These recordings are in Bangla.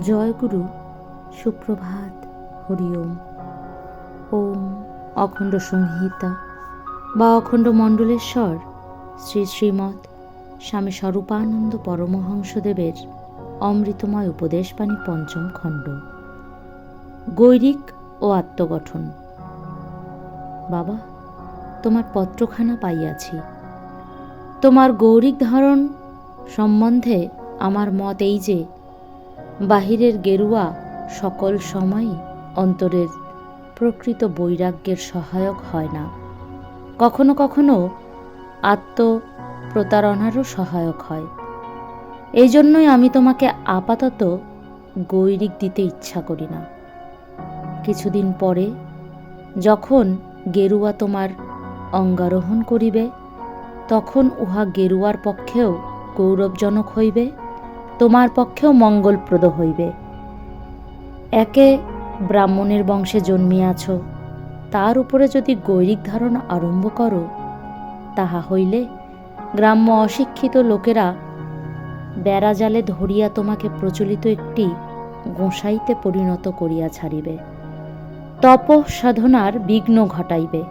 জয়গুরু সুপ্রভাত, হরি ওম। ওম অখণ্ড সংহিতা বা অখণ্ড মণ্ডলেশ্বর শ্রী শ্রীমৎ স্বামী স্বরূপানন্দ পরমহংসদেবের অমৃতময় উপদেশবাণী পঞ্চম খণ্ড। গৈরিক ও আত্মগঠন। বাবা, তোমার পত্রখানা পাইয়াছি। তোমার গৌরিক ধারণ সম্বন্ধে আমার মত এই যে বাহিরের গেরুয়া সকল সময় অন্তরের প্রকৃত বৈরাগ্যের সহায়ক হয় না। কখনো কখনো আত্ম প্রতারণারও সহায়ক হয়। এই জন্যই আমি তোমাকে আপাতত গৈরিক দিতে ইচ্ছা করি না। কিছুদিন পরে যখন গেরুয়া তোমার অঙ্গারোহণ করিবে, তখন উহা গেরুয়ার পক্ষেও গৌরবজনক হইবে। তোমার পক্ষেও মঙ্গলপ্রদ হইবে। একে ব্রাহ্মণের বংশে জন্মিয়াছ, তার উপরে যদি গৈরিক ধারণা আরম্ভ করো, তাহা হইলে গ্রাম্য অশিক্ষিত লোকেরা বেড়াজালে ধরিয়া তোমাকে প্রচলিত একটি গোঁসাইতে পরিণত করিয়া ছাড়িবে। তপ সাধনার বিঘ্ন ঘটাইবে।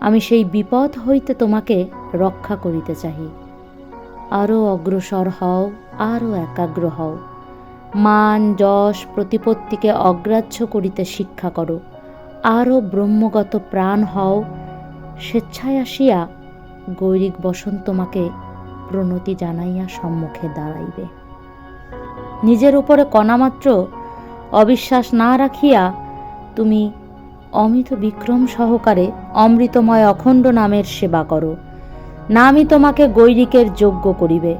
আমি সেই বিপদ হইতে তোমাকে রক্ষা করিতে চাহি। আরও অগ্রসর হও আরও একাগ্র হও। মান, যশ, প্রতিপত্তিকে অগ্রাহ্য করিতে শিক্ষা করো। আরও ব্রহ্মগত প্রাণ হও। স্বেচ্ছায় আসিয়া গৈরিক বসন তোমাকে প্রণতি জানাইয়া সম্মুখে দাঁড়াইবে। নিজের উপরে কণামাত্র অবিশ্বাস না রাখিয়া তুমি অমিত বিক্রম সহকারে অমৃতময় অখণ্ড নামের সেবা করো। নামই তোমাকে গৈরিকের যোগ্য করিবে,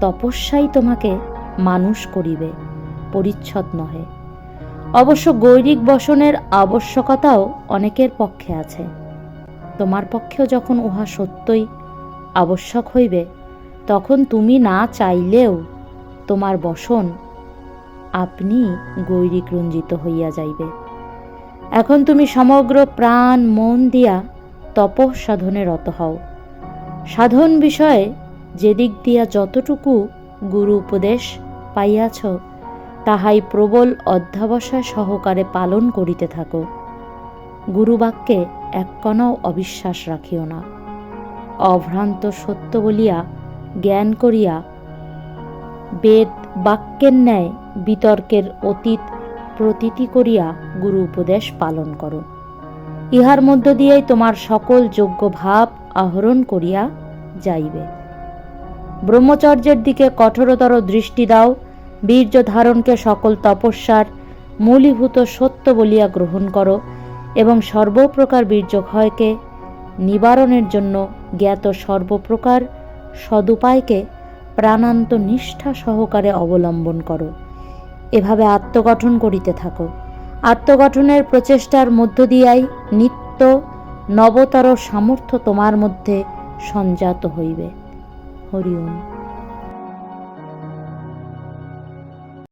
তপস্যাই তোমাকে মানুষ করিবে, পরিচ্ছদ নহে। অবশ্য গৈরিক বসনের আবশ্যকতাও অনেকের পক্ষে আছে। তোমার পক্ষেও যখন উহা সত্যই আবশ্যক হইবে, তখন তুমি না চাইলেও তোমার বসন আপনি গৈরিক রঞ্জিত হইয়া যাইবে। এখন তুমি সমগ্র প্রাণ মন দিয়া তপঃ সাধনে রত হও। সাধন বিষয়ে যেদিক দিয়া যতটুকু গুরু উপদেশ পাইয়াছ, তাহাই প্রবল অধ্যাবসায় সহকারে পালন করিতে থাকো। গুরুবাক্যে এক কণাও অবিশ্বাস রাখিও না। অভ্রান্ত সত্য বলিয়া, জ্ঞান করিয়া, বেদ বাক্যের ন্যায় বিতর্কের অতীত প্রতীতি করিয়া গুরু উপদেশ পালন করো। ইহার মধ্য দিয়েই তোমার সকল যোগ্য ভাব আহরণ করিয়া যাইবে। ব্রহ্মচর্যের দিকে কঠোরতর দৃষ্টি দাও, বীর্য ধারণকে সকল তপস্যার মূলীভূত সত্য বলিয়া গ্রহণ করো এবং সর্বপ্রকার বীর্যক্ষয়কে নিবারণের জন্য জ্ঞাত সর্বপ্রকার সদুপায়কে প্রাণান্ত নিষ্ঠা সহকারে অবলম্বন করো। এভাবে আত্মগঠন করিতে থাকো। আত্মগঠনের প্রচেষ্টার মধ্য দিয়াই নিত্য নবতর সামর্থ্য তোমার মধ্যে সঞ্জাত হইবে। হরি ওম।